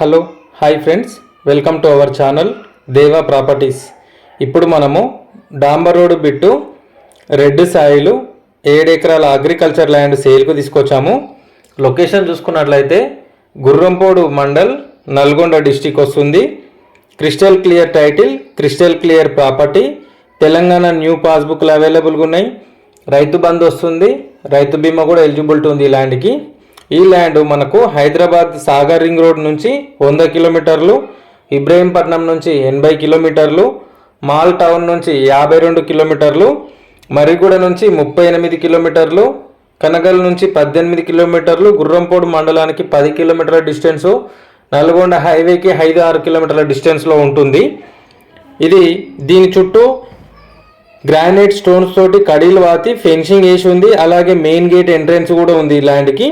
Hello hi friends. Welcome to our channel Deva properties. ఇప్పుడు మనము డాంబర్ రోడ్ బిట్టు రెడ్ సాయిలు ఏడు ఎకరాల అగ్రికల్చర్ ల్యాండ్ సేల్కు తీసుకొచ్చాము. లొకేషన్ చూసుకున్నట్లయితే గుర్రంపోడు మండల్ నల్గొండ డిస్టిక్ వస్తుంది. Crystal clear title crystal clear property. Telangana new పాస్బుక్లు అవైలబుల్గా ఉన్నాయి. రైతు బంద్ వస్తుంది. రైతు బీమా కూడా ఎలిజిబిలిటీ ఉంది ఈ ల్యాండ్కి. ఈ ల్యాండ్ మనకు హైదరాబాద్ సాగర్ రింగ్ రోడ్ నుంచి వంద కిలోమీటర్లు ఇబ్రహీంపట్నం నుంచి ఎనభై కిలోమీటర్లు మాల్ టౌన్ నుంచి యాభై రెండు కిలోమీటర్లు మరిగూడ నుంచి ముప్పై ఎనిమిది కిలోమీటర్లు కనగల్ నుంచి పద్దెనిమిది కిలోమీటర్లు గుర్రంపోడు మండలానికి పది కిలోమీటర్ల డిస్టెన్సు నల్గొండ హైవేకి ఐదు ఆరు కిలోమీటర్ల డిస్టెన్స్లో ఉంటుంది. ఇది దీని చుట్టూ గ్రానైట్ స్టోన్స్ తోటి కడీలు వాతి ఫెన్సింగ్ వేసి ఉంది. అలాగే మెయిన్ గేట్ ఎంట్రన్స్ కూడా ఉంది ఈ ల్యాండ్కి.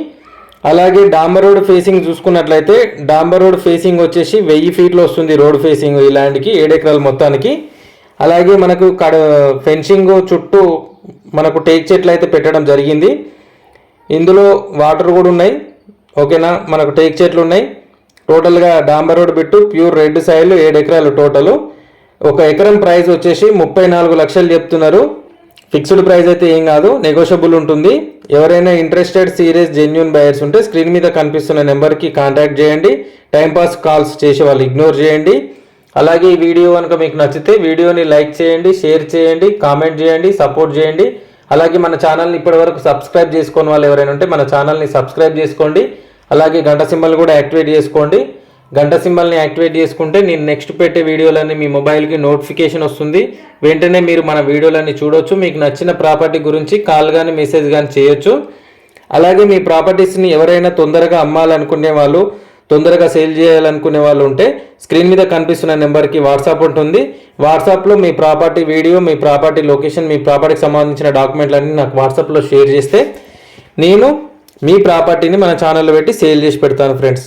అలాగే డాంబర్ రోడ్ ఫేసింగ్ చూసుకున్నట్లయితే డాంబర్ రోడ్ ఫేసింగ్ వచ్చేసి వెయ్యి ఫీట్లు వస్తుంది రోడ్ ఫేసింగ్ ఈ ల్యాండ్కి ఏడెకరాల మొత్తానికి. అలాగే మనకు కడ ఫెన్సింగ్ చుట్టూ మనకు టేక్ చెట్లు అయితే పెట్టడం జరిగింది. ఇందులో వాటర్ కూడా ఉన్నాయి. ఓకేనా మనకు టేక్ చెట్లు ఉన్నాయి. టోటల్గా డాంబర్ road bit pure red soil ఏడు ఎకరాలు టోటలు ఒక ఎకరం ప్రైస్ వచ్చేసి ముప్పై నాలుగు లక్షలు చెప్తున్నారు. ఫిక్స్డ్ ప్రైస్ అయితే ఏం కాదు నెగోషియబుల్ ఉంటుంది. ఎవరైనా ఇంట్రెస్టెడ్ సీరియస్ జెన్యున్ బయర్స్ ఉంటే స్క్రీన్ మీద కనిపిస్తున్న నెంబర్కి కాంటాక్ట్ చేయండి. టైంపాస్ కాల్స్ చేసే వాళ్ళు ఇగ్నోర్ చేయండి. అలాగే ఈ వీడియో కనుక మీకు నచ్చితే వీడియోని లైక్ చేయండి షేర్ చేయండి కామెంట్ చేయండి సపోర్ట్ చేయండి. అలాగే మన ఛానల్ని ఇప్పటివరకు సబ్స్క్రైబ్ చేసుకోని వాళ్ళు ఎవరైనా ఉంటే మన ఛానల్ని సబ్స్క్రైబ్ చేసుకోండి. అలాగే గంట సింబల్ కూడా యాక్టివేట్ చేసుకోండి. గంట సింబల్ని యాక్టివేట్ చేసుకుంటే నేను నెక్స్ట్ పెట్టే వీడియోలన్నీ మీ మొబైల్కి నోటిఫికేషన్ వస్తుంది. వెంటనే మీరు మన వీడియోలన్నీ చూడొచ్చు. మీకు నచ్చిన ప్రాపర్టీ గురించి కాల్ కానీ మెసేజ్ కానీ చేయొచ్చు. అలాగే మీ ప్రాపర్టీస్ని ఎవరైనా తొందరగా అమ్మాలనుకునే వాళ్ళు తొందరగా సేల్ చేయాలనుకునే వాళ్ళు ఉంటే స్క్రీన్ మీద కనిపిస్తున్న నెంబర్కి వాట్సాప్ ఉంటుంది. వాట్సాప్లో మీ ప్రాపర్టీ వీడియో మీ ప్రాపర్టీ లొకేషన్ మీ ప్రాపర్టీకి సంబంధించిన డాక్యుమెంట్లన్నీ నాకు వాట్సాప్లో షేర్ చేస్తే నేను మీ ప్రాపర్టీని మన ఛానల్లో పెట్టి సేల్ చేసి పెడతాను friends.